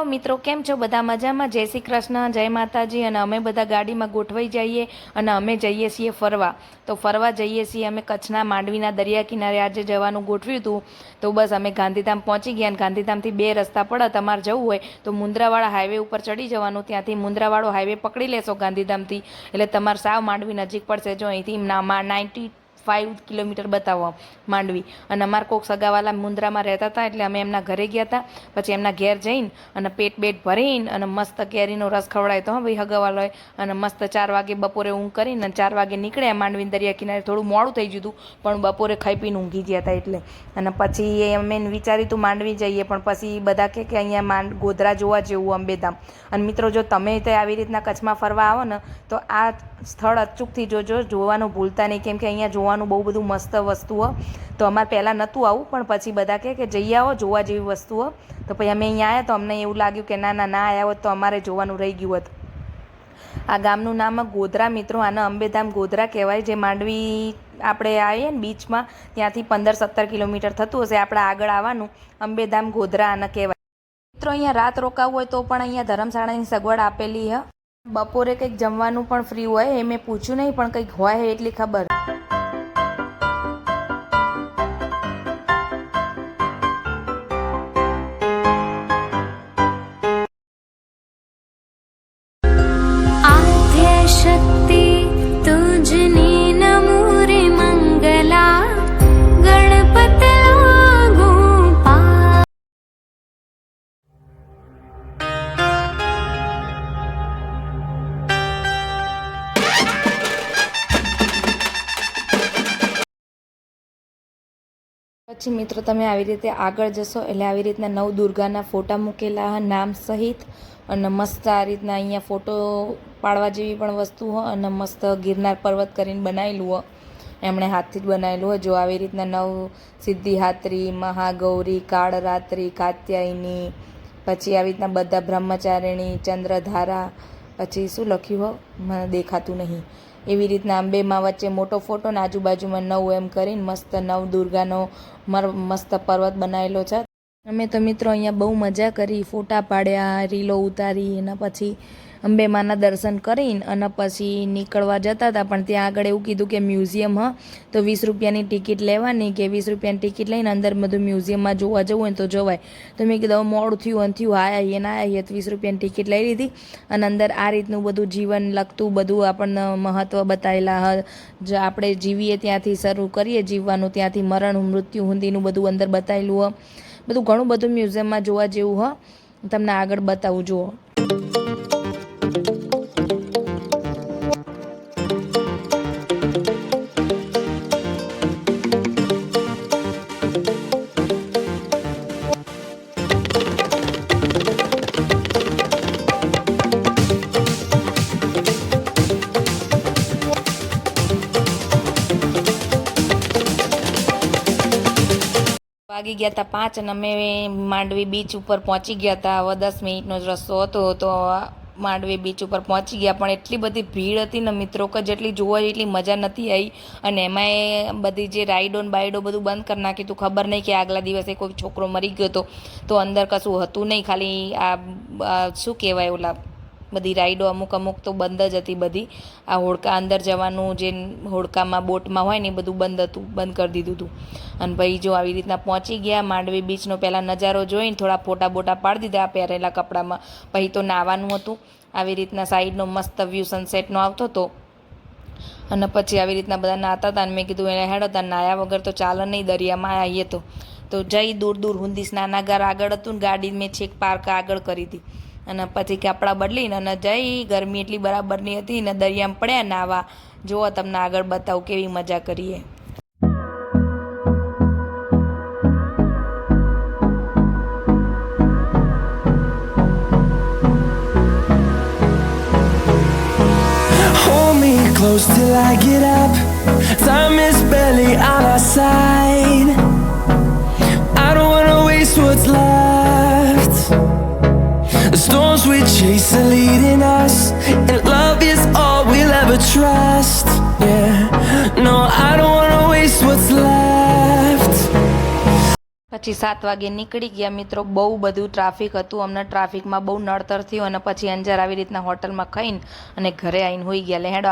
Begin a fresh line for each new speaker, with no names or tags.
Hello મિત્રો, કેમ છો? બધા મજામાં? જય શ્રી કૃષ્ણ, જય માતાજી, અને અમે બધા ગાડીમાં ગોઠવાઈ જઈએ અને અમે જઈએ છીએ ફરવા. તો ફરવા જઈએ છીએ અમે કચ્છના માંડવીના દરિયા કિનારે. આજે જવાનું ગોઠવ્યું હતું. તો બસ અમે ગાંધીધામ પહોંચી ગયા અને ગાંધીધામથી બે રસ્તા પડે તમારે જવું હોય, તો મુંદ્રાવાળા હાઈવે ઉપર ચડી જવાનું. ત્યાંથી મુન્દ્રાવાળો હાઈવે પકડી લેશો ગાંધીધામથી. એટલે તમારે સાવ માંડવી નજીક પડશે. જો અહીંથી નાઇન્ટી ફાઇવ કિલોમીટર બતાવવા માંડવી. અને અમારે કોઈક સગાવાલા મુંદ્રામાં રહેતા હતા એટલે અમે એમના ઘરે ગયા હતા. પછી એમના ઘેર જઈને અને પેટ બેટ ભરીને અને મસ્ત કેરીનો રસ ખવડાય તો હા ભાઈ હગાવાલો હોય અને મસ્ત ચાર વાગે બપોરે ઊંઘ કરીને અને ચાર વાગે નીકળ્યા માંડવી દરિયા કિનારે. થોડું મોડું થઈ ગયું હતું, પણ બપોરે ખાઈ પીને ઊંઘી ગયા હતા એટલે. અને પછી એ અમે વિચાર્યું હતું માંડવી જઈએ, પણ પછી બધા કે કે અહીંયા માંડ ગોધરા જોવા જેવું અંબેધામ અને મિત્રો, જો તમે તે આવી રીતના કચ્છમાં ફરવા આવો ને, તો આ સ્થળ અચૂકથી જોજો, જોવાનું ભૂલતા નહીં. કેમ કે અહીંયા જોવાનું બહુ બધું મસ્ત વસ્તુઓ. તો અમારે પહેલાં નહોતું આવું, પણ પછી બધા કહે કે જઈ આવો જોવા જેવી વસ્તુઓ. તો પછી અમે અહીંયા આવ્યા તો અમને એવું લાગ્યું કે ના ના ના આવ્યા હોત તો અમારે જોવાનું રહી ગયું હતું. આ ગામનું નામ ગોધરા મિત્રો, આને અંબેધામ ગોધરા કહેવાય, જે માંડવી આપણે આવીએ ને બીચમાં, ત્યાંથી પંદર સત્તર કિલોમીટર થતું હશે, આપણે આગળ આવવાનું, અંબેધામ ગોધરા આને કહેવાય. મિત્રો, અહીંયા રાત રોકાવું હોય તો પણ અહીંયા ધર્મશાળાની સગવડ આપેલી હ. બપોરે કંઈક જમવાનું પણ ફ્રી હોય, એ મેં પૂછ્યું નહીં, પણ કંઈક હોય એટલી ખબર. પછી મિત્રો તમે આવી રીતે આગળ જશો એટલે આવી રીતના નવ દુર્ગાના ફોટા મૂકેલા નામ સહિત અને મસ્ત આ રીતના અહીંયા ફોટો પાડવા જેવી પણ વસ્તુ હોય અને મસ્ત ગિરનાર પર્વત કરીને બનાવેલું હોય એમણે હાથથી જ બનાવેલું હોય જો આવી રીતના નવ સિદ્ધિહાત્રી મહાગૌરી, કાળરાત્રિ, કાત્યાયની, પછી આવી રીતના બધા બ્રહ્મચારિણી, ચંદ્રધારા, પછી શું લખ્યું હોય મને દેખાતું નહીં. એવી રીતના અંબેમાં વચ્ચે મોટો ફોટો ને આજુબાજુમાં નવ એમ કરીને મસ્ત નવ દુર્ગાનો મસ્ત પર્વત બનાવેલો છે. અમે તો મિત્રો અહીંયા બહુ મજા કરી, ફોટા પાડ્યા, રીલો ઉતારી, એના પછી અંબેમાના દર્શન કરીને અને પછી નીકળવા જતા હતા. પણ ત્યાં આગળ એવું કીધું કે મ્યુઝિયમ, હ, તો વીસ રૂપિયાની ટિકિટ લેવાની કે વીસ રૂપિયાની ટિકિટ લઈને અંદર બધું મ્યુઝિયમમાં જોવા જવું હોય તો જવાય. તો મેં કીધું મોડું થયું અને થયું આયા આવીએ ના આવીએ તો વીસ રૂપિયાની ટિકિટ લઈ લીધી. અને અંદર આ રીતનું બધું જીવન લગતું બધું આપણને મહત્ત્વ બતાવેલા હ આપણે જીવીએ ત્યાંથી શરૂ કરીએ, જીવવાનું ત્યાંથી મરણ, મૃત્યુ હુંદીનું બધું અંદર બતાવેલું હ. બધું ઘણું બધું મ્યુઝિયમમાં જોવા જેવું હ. તમને આગળ બતાવું, જુઓ. વાગી ગયા હતા પાંચ અને અમે માંડવી બીચ ઉપર પહોંચી ગયા હતા હવે દસ મિનિટનો જ રસ્તો હતો તો માંડવી બીચ ઉપર પહોંચી ગયા. પણ એટલી બધી ભીડ હતી ને મિત્રો કે જેટલી જોવા એટલી મજા નથી આવી અને એમાંય બધી જે રાઈડો ને બાઈડો બધું બંધ કરી નાખ્યું હતું ખબર નહીં કે આગલા દિવસે કોઈ છોકરો મરી ગયો હતો તો અંદર કશું હતું નહીં. ખાલી આ આ શું કહેવાય ઓલા બધી રાઈડો અમુક અમુક તો બંધ જ હતી બધી. આ હોડકા અંદર જવાનું જે હોડકામાં બોટમાં હોય ને એ બધું બંધ હતું, બંધ કરી દીધું હતું. અને ભાઈ જો આવી રીતના પહોંચી ગયા, માંડવી બીચનો પહેલાં નજારો જોઈને થોડા ફોટા બોટા પાડી દીધા પહેરેલા કપડામાં. પછી તો નાવાનું હતું. આવી રીતના સાઈડનો મસ્ત વ્યૂ સનસેટનો આવતો હતો અને પછી આવી રીતના બધા નાતા હતા અને મેં કીધું એને હેડો હતા નાયા વગર તો ચાલે નહીં, દરિયામાં આવીએ તો. તો જઈ દૂર દૂર હુંદી સ્નાનાગાર આગળ હતું ને ગાડી મેં છેક પાર્ક આગળ કરી હતી. અને પછી કપડાં બદલીને અને જઈ, ગરમી એટલી બરાબરની હતી ને દરિયામાં પડ્યા નાવા જુઓ તમને આગળ બતાવું કેવી મજા કરીએ
close till I get up. Time is barely on our side. Storms we chase are leading us, and love is all we'll ever trust. Yeah, no, I don't wanna waste what's left.
પછી સાત વાગે નીકળી ગયા મિત્રો બહુ બધું traffic હતું અમને ટ્રાફિકમાં બહુ નડતર થયું અને પછી અંજાર આવી રીતના હોટલમાં ખાઈને અને ઘરે આવીને હોઈ ગયા લે હેડો